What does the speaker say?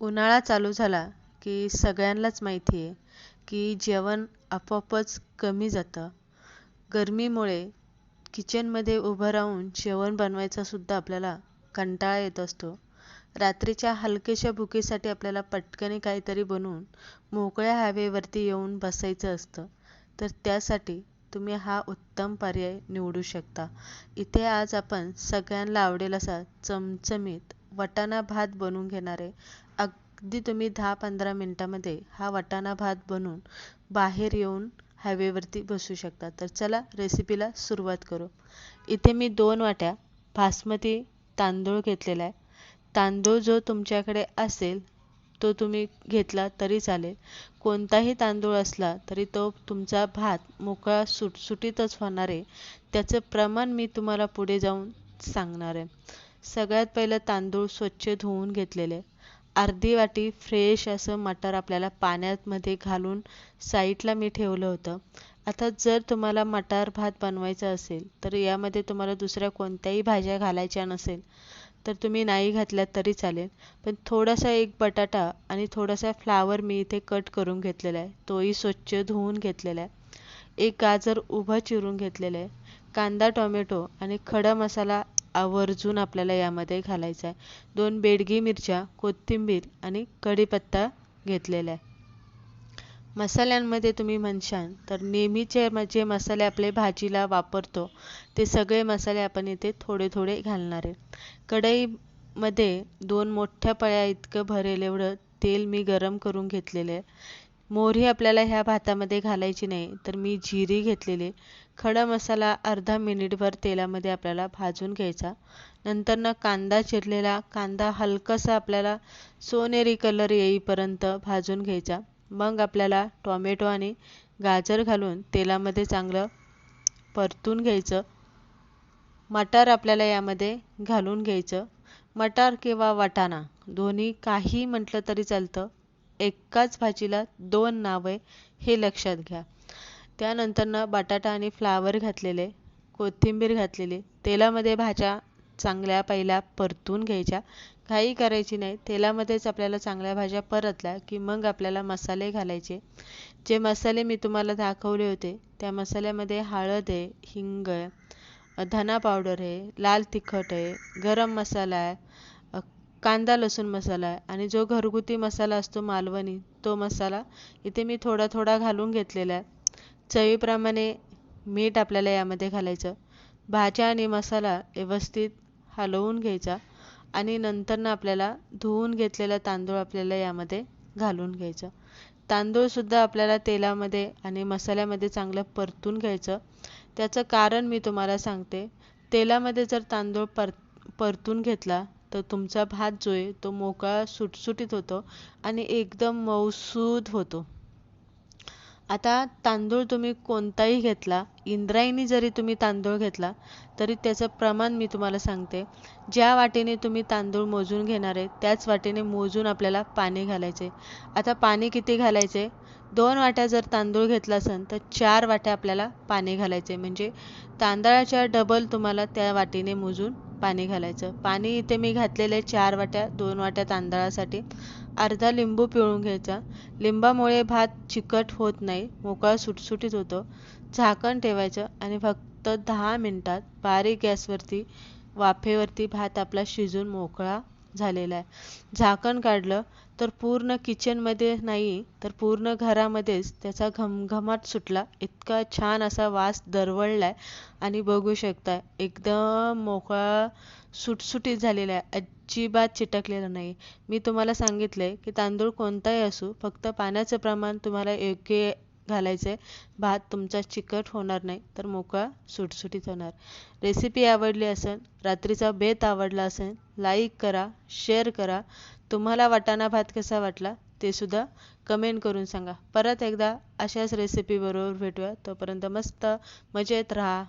उन्हाळा चालू झाला की सगळ्यांनाच माहिती आहे की जेवण आपोआपच कमी जातं. गरमीमुळे किचनमध्ये उभं राहून जेवण बनवायचासुद्धा आपल्याला कंटाळा येत असतो. रात्रीच्या हलक्याशा भुकेसाठी आपल्याला पटकन काहीतरी बनवून मोकळ्या हवेवरती येऊन बसायचं असतं. तर त्यासाठी तुम्ही हा उत्तम पर्याय निवडू शकता. इथे आज आपण सगळ्यांना आवडेल असा चमचमीत वटाणा भात बनवून घेणार आहे अगदी तुम्ही दहा पंधरा मिनटामध्ये हा वाटाणा भात बनवून बाहेर येऊन हायवेवरती बसू शकता. तर चला रेसिपीला सुरुवात करू. इथे मी दोन वाट्या बासमती तांदूळ घेतलेला आहे. तांदूळ जो तुमच्याकडे असेल तो तुम्ही घेतला तरी चालेल. कोणताही तांदूळ असला तरी तो तुमचा भात मोकळा सुटसुटीतच होणार आहे. त्याचं प्रमाण मी तुम्हाला पुढे जाऊन सांगणार आहे. सगळ्यात पहिलं तांदूळ स्वच्छ धुवून घेतलेले अर्धी वाटी फ्रेश असं मटर आपल्याला पाण्यामध्ये घालून साईडला मी ठेवलं होतं. आता जर तुम्हाला मटार भात बनवायचा असेल तर यामध्ये तुम्हाला दुसऱ्या कोणत्याही भाज्या घालायच्या नसेल तर तुम्ही नाही घातल्यात तरी चालेल. पण थोडासा एक बटाटा आणि थोडासा फ्लावर मी इथे कट करून घेतलेला आहे. तोही स्वच्छ धुवून घेतलेला आहे. एक गाजर उभं चिरून घेतलेलं आहे. कांदा टोमॅटो आणि खडा मसाला आवर्जून आपल्याला यामध्ये घालायचा आहे. दोन बेडगी मिरच्या कोथिंबीर आणि कढीपत्ता घेतलेला आहे. मसाल्यांमध्ये तुम्ही म्हणशाल तर नेहमीचे जे मसाले आपले भाजीला वापरतो ते सगळे मसाले आपण इथे थोडे थोडे घालणार आहे. कढईमध्ये दोन मोठ्या पळ्या इतकं भरेल एवढं तेल मी गरम करून घेतलेले आहे. मोहरी आपल्याला ह्या भातामध्ये घालायची नाही तर मी जिरी घेतलेली. खडा मसाला अर्धा मिनिटभर तेलामध्ये आपल्याला भाजून घ्यायचा. नंतर ना कांदा चिरलेला कांदा हलकासा आपल्याला सोनेरी कलर येईपर्यंत भाजून घ्यायचा. मग आपल्याला टॉमॅटो आणि गाजर घालून तेलामध्ये चांगलं परतून घ्यायचं. मटार आपल्याला यामध्ये घालून घ्यायचं. मटार किंवा वाटाणा दोन्ही काही म्हटलं तरी चालतं. एकाच भाजीला दोन नावे हे लक्षात घ्या. त्यानंतरनं बटाटा आणि फ्लावर घातलेले कोथिंबीर घातलेली तेलामध्ये भाज्या चांगल्या पहिल्या परतून घ्यायच्या. घाई करायची नाही तेलामध्येच आपल्याला चांगल्या भाज्या परतल्या की मग आपल्याला मसाले घालायचे. जे मसाले मी तुम्हाला दाखवले होते त्या मसाल्यामध्ये हळद आहे हिंग आहे धना पावडर आहे लाल तिखट आहे गरम मसाला आहे कांदा लसूण मसाला आहे आणि जो घरगुती मसाला असतो मालवणी तो मसाला इथे मी थोडा थोडा घालून घेतलेला आहे. चवीप्रमाणे मीठ आपल्याला यामध्ये घालायचं. भाज्या आणि मसाला व्यवस्थित हलवून घ्यायचा आणि नंतरनं आपल्याला धुवून घेतलेला तांदूळ आपल्याला यामध्ये घालून घ्यायचं. तांदूळसुद्धा आपल्याला तेलामध्ये आणि मसाल्यामध्ये चांगलं परतून घ्यायचं. त्याचं कारण मी तुम्हाला सांगते. तेलामध्ये जर तांदूळ पर परतून घेतला तर तुमचा भात जो आहे तो मोकळा सुटसुटीत होतो आणि एकदम मऊसूद होतो. आता तांदूळ तुम्ही कोणताही घेतला इंद्रायणी जरी तुम्ही तांदूळ घेतला तरी त्याचं प्रमाण मी तुम्हाला सांगते. ज्या वाटेने तुम्ही तांदूळ मोजून घेणार आहे त्याच वाटेने मोजून आपल्याला पाणी घालायचे. आता पाणी किती घालायचे? दोन वाट्या जर तांदूळ घेतला असेल तर चार वाट्या आपल्याला पाणी घालायचे. म्हणजे तांदळाच्या डबल तुम्हाला त्या वाटीने मोजून पाणी घालायचं. पाणी इथे मी घातलेले चार वाट्या दोन वाट्या तांदळासाठी. अर्धा लिंबू पिळून घ्यायचा. लिंबामुळे भात चिकट होत नाही मोकळा सुटसुटीत होतो. झाकण ठेवायचं आणि फक्त दहा मिनटात बारीक गॅसवरती वाफेवरती भात आपला शिजून मोकळा झालेला आहे. झाकण काढलं तर पूर्ण किचनमध्ये नाही तर पूर्ण घरामध्येच त्याचा घमघमाट सुटला. इतका छान असा वास दरवळला आहे आणि बघू शकता एकदम मोकळा सुटसुटीत झालेला आहे. अजिबात चिटकलेलं नाही. मी तुम्हाला सांगितलं आहे की तांदूळ कोणताही असू फक्त पाण्याचं प्रमाण तुम्हाला योग्य घालायचं आहे भात तुमचा चिकट होणार नाही तर मोकळा सुटसुटीत होणार. रेसिपी आवडली असेल रात्रीचा बेत आवडला असेल लाईक करा शेअर करा. तुम्हाला वाटाणा भात कसा वाटला ते सुद्धा कमेंट करून सांगा. परत एकदा अशाच रेसिपीबरोबर भेटूया. तोपर्यंत मस्त मजेत राहा.